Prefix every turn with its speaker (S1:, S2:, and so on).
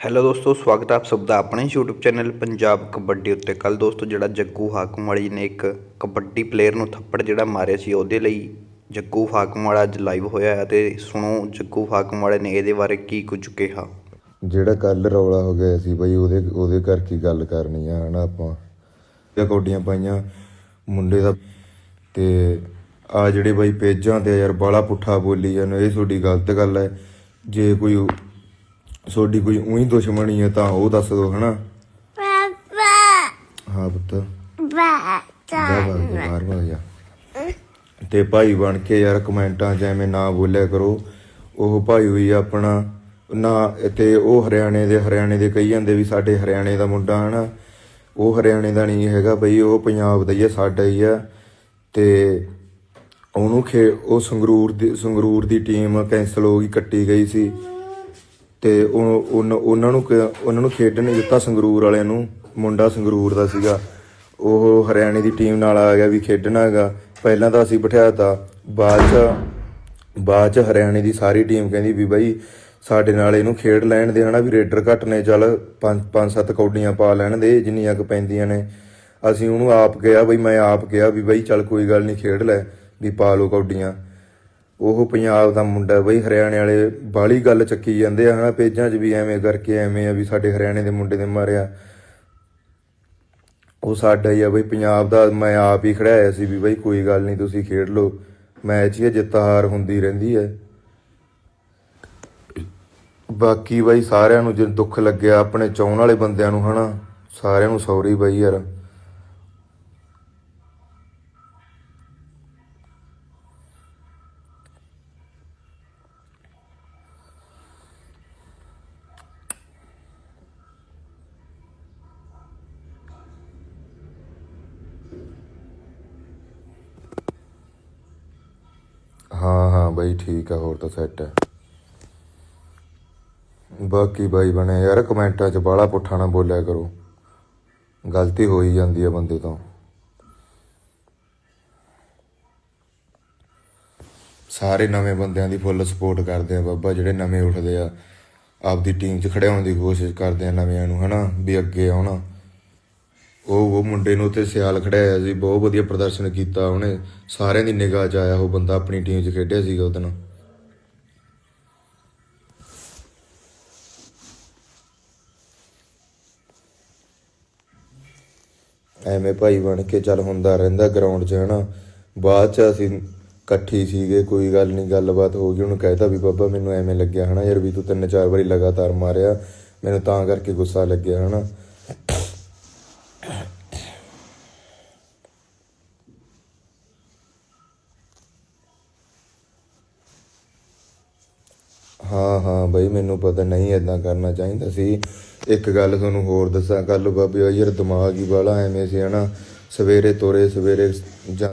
S1: Hello ਦੋਸਤੋ, ਸਵਾਗਤ ਹੈ ਆਪ ਸਭ ਦਾ ਆਪਣੇ YouTube ਚੈਨਲ ਪੰਜਾਬ ਕਬੱਡੀ ਉੱਤੇ। ਕੱਲ ਦੋਸਤੋ, ਜਿਹੜਾ ਜੱਗੂ ਹਾਕਮ ਵਾਲੀ ਨੇ ਇੱਕ ਕਬੱਡੀ ਪਲੇਅਰ ਨੂੰ ਥੱਪੜ ਜਿਹੜਾ ਮਾਰਿਆ ਸੀ, ਉਹਦੇ ਲਈ ਜੱਗੂ ਹਾਕਮ ਵਾਲਾ ਅੱਜ ਲਾਈਵ ਹੋਇਆ ਹੈ ਤੇ ਸੁਣੋ ਜੱਗੂ ਹਾਕਮ ਵਾਲੇ ਨੇ ਇਹਦੇ ਬਾਰੇ ਕੀ ਕੁਝ ਕਿਹਾ।
S2: ਜਿਹੜਾ ਕੱਲ ਰੌਲਾ ਹੋ ਗਿਆ ਸੀ ਬਈ, ਉਹਦੇ ਉਹਦੇ ਕਰਕੇ ਗੱਲ ਕਰਨੀ ਆ, ਹਨਾ ਆਪਾਂ। ਤੇ ਕੌਡੀਆਂ ਪਾਈਆਂ ਮੁੰਡੇ ਦਾ ਤੇ ਆ ਜਿਹੜੇ ਬਈ ਪੇਜਾਂ ਤੇ ਯਾਰ, ਬਾਲਾ ਪੁੱਠਾ ਬੋਲੀ ਜਾਂਦੇ ਇਹ ਤੁਹਾਡੀ ਗਲਤ ਗੱਲ ਹੈ। ਜੇ ਕੋਈ ਤੁਹਾਡੀ ਕੋਈ ਉਹੀ ਦੁਸ਼ਮਣੀ ਹੈ ਤਾਂ ਉਹ ਦੱਸ ਦਿਓ ਹਨਾ? ਹਾਂ ਪੁੱਤ। ਜਾ ਬਾਹਰ ਜਾ, ਬਾਹਰ ਭੱਜ ਜਾ। ਤੇ ਭਾਈ ਬਣ ਕੇ ਯਾਰ ਕਮੈਂਟਾਂ 'ਚ ਐਵੇਂ ਨਾ ਬੋਲਿਆ ਕਰੋ ਉਹ ਭਾਈ ਹੋਈ ਆਪਣਾ ਨਾ ਤੇ ਉਹ ਹਰਿਆਣੇ ਦੇ ਹਰਿਆਣੇ ਦੇ ਕਹੀ ਜਾਂਦੇ ਵੀ ਸਾਡੇ ਹਰਿਆਣੇ ਦਾ ਮੁੰਡਾ ਹਨਾ? ਉਹ ਹਰਿਆਣੇ ਦਾ ਨਹੀਂ ਹੈਗਾ ਬਈ ਉਹ ਪੰਜਾਬ ਦਾ ਹੀ ਆ ਸਾਡਾ ਹੀ ਆ। ਤੇ ਉਹਨੂੰ ਖੇ ਉਹ ਸੰਗਰੂਰ ਦੀ ਸੰਗਰੂਰ ਦੀ ਟੀਮ ਕੈਂਸਲ ਹੋ ਗਈ ਕੱਟੀ ਗਈ ਸੀ। ਤੇ ਉਹ ਉਨ- ਉਹਨਾਂ ਨੂੰ ਕ- ਉਹਨਾਂ ਨੂੰ ਖੇਡਣ ਨਹੀਂ ਦਿੱਤਾ ਸੰਗਰੂਰ ਵਾਲਿਆਂ ਨੂੰ, ਮੁੰਡਾ ਸੰਗਰੂਰ ਦਾ ਸੀਗਾ। ਉਹ ਹਰਿਆਣੇ ਦੀ ਟੀਮ ਨਾਲ ਆ ਗਿਆ ਵੀ ਖੇਡਣਾ ਹੈਗਾ। ਪਹਿਲਾਂ ਤਾਂ ਅਸੀਂ ਬਿਠਾਇਆ ਬਾਅਦ ਚ ਬਾਅਦ ਚ ਹਰਿਆਣੇ ਦੀ ਸਾਰੀ ਟੀਮ ਕਹਿੰਦੀ ਵੀ ਬਾਈ ਸਾਡੇ ਨਾਲ ਇਹਨੂੰ ਖੇਡ ਲੈਣ ਦੇ ਹਨਾ ਵੀ ਰੇਡਰ ਘੱਟ ਨੇ, ਚੱਲ ਪੰਜ ਪੰਜ, ਸੱਤ ਕੌਡੀਆਂ ਪਾ ਲੈਣ ਦੇ, ਜਿੰਨੀਆਂ ਕੁ ਪੈਂਦੀਆਂ ਨੇ। ਅਸੀਂ ਉਹਨੂੰ ਆਪ ਕਿਹਾ, ਬਈ ਮੈਂ ਆਪ ਕਿਹਾ ਵੀ ਬਾਈ ਚੱਲ ਕੋਈ ਗੱਲ ਨਹੀਂ ਖੇਡ ਲੈ, ਵੀ ਪਾ ਲਓ ਕੌਡੀਆਂ। ਉਹ ਪੰਜਾਬ ਦਾ ਮੁੰਡਾ ਬਈ ਹਰਿਆਣੇ ਵਾਲੇ ਬਾਲੀ ਗੱਲ ਚੱਕੀ ਜਾਂਦੇ ਆ ਹਨਾ ਪੇਜਾਂ 'ਚ ਵੀ ਐਵੇਂ ਕਰਕੇ ਐਵੇਂ ਆ ਵੀ ਸਾਡੇ ਹਰਿਆਣੇ ਦੇ ਮੁੰਡੇ ਨੇ ਮਾਰਿਆ। ਉਹ ਸਾਡਾ ਹੀ ਆ ਬਈ ਪੰਜਾਬ ਦਾ ਮੈਂ ਆਪ ਹੀ ਖੜਾਇਆ ਸੀ ਵੀ ਬਈ ਕੋਈ ਗੱਲ ਨਹੀਂ ਤੁਸੀਂ ਖੇਡ ਲਓ। ਮੈਚ ਹੀ ਆ, ਜਿੱਤ ਹਾਰ ਹੁੰਦੀ ਰਹਿੰਦੀ ਹੈ। ਬਾਕੀ ਬਾਈ ਸਾਰਿਆਂ ਨੂੰ ਜੇ ਦੁੱਖ ਲੱਗਿਆ ਆਪਣੇ ਚਾਹਣ ਵਾਲੇ ਬੰਦਿਆਂ ਨੂੰ ਹਨਾ ਸਾਰਿਆਂ ਨੂੰ ਸੌਰੀ ਬਾਈ ਯਾਰ। ਬਾਈ ਠੀਕ ਆ, ਹੋਰ ਤਾਂ ਸੈੱਟ ਹੈ ਬਾਕੀ ਬਾਈ ਬਣੇ, ਯਾਰ ਕਮੈਂਟਾਂ 'ਚ ਬਾਹਲਾ ਪੁੱਠਾ ਨਾ ਬੋਲਿਆ ਕਰੋ। ਗਲਤੀ ਹੋ ਹੀ ਜਾਂਦੀ ਆ ਬੰਦੇ ਤੋਂ। ਸਾਰੇ ਨਵੇਂ ਬੰਦਿਆਂ ਦੀ ਫੁੱਲ ਸਪੋਰਟ ਕਰਦੇ ਆ ਬਾਬਾ, ਜਿਹੜੇ ਨਵੇਂ ਉੱਠਦੇ ਆ। ਆਪਦੀ ਟੀਮ 'ਚ ਖੜੇ ਹੋਣ ਦੀ ਕੋਸ਼ਿਸ਼ ਕਰਦੇ ਆ ਨਵਿਆਂ ਨੂੰ, ਹਨਾ? ਵੀ ਅੱਗੇ ਆਉਣਾ। ਉਹ ਉਹ ਮੁੰਡੇ ਨੂੰ ਉੱਥੇ ਸਿਆਲ ਖੜਾਇਆ ਸੀ, ਬਹੁਤ ਵਧੀਆ ਪ੍ਰਦਰਸ਼ਨ ਕੀਤਾ ਉਹਨੇ। ਸਾਰਿਆਂ ਦੀ ਨਿਗਾਹ 'ਚ ਆਇਆ ਉਹ ਬੰਦਾ, ਆਪਣੀ ਟੀਮ 'ਚ ਖੇਡਿਆ ਸੀਗਾ ਉਹਦੇ ਨਾਲ। ਐਵੇਂ ਭਾਈ ਬਣ ਕੇ ਚੱਲ ਹੁੰਦਾ ਰਹਿੰਦਾ ਗਰਾਊਂਡ 'ਚ, ਹਨਾ। ਬਾਅਦ 'ਚ ਅਸੀਂ ਇਕੱਠੀ ਸੀਗੇ, ਕੋਈ ਗੱਲ ਨਹੀਂ ਗੱਲਬਾਤ ਹੋ ਗਈ, ਉਹਨੂੰ ਕਹਿਤਾ ਵੀ, ਬਾਬਾ, ਮੈਨੂੰ ਐਵੇਂ ਲੱਗਿਆ, ਹਨਾ ਯਾਰ ਵੀ ਤੂੰ ਤਿੰਨ ਚਾਰ ਵਾਰੀ ਲਗਾਤਾਰ ਮਾਰਿਆ, ਮੈਨੂੰ ਤਾਂ ਕਰਕੇ ਗੁੱਸਾ ਲੱਗਿਆ, ਹਨਾ। ਹਾਂ ਹਾਂ, ਬਈ ਮੈਨੂੰ ਪਤਾ ਨਹੀਂ ਏਦਾਂ ਕਰਨਾ ਚਾਹੀਦਾ ਸੀ। ਇੱਕ ਗੱਲ ਤੁਹਾਨੂੰ ਹੋਰ ਦੱਸਾਂ ਕੱਲ ਬਾਬੇ ਯਾਰ ਦਿਮਾਗ ਹੀ ਵਾਲਾ ਐਵੇਂ ਸੀ, ਹਨਾ? ਸਵੇਰੇ ਤੋਰੇ, ਸਵੇਰੇ ਜਾਂ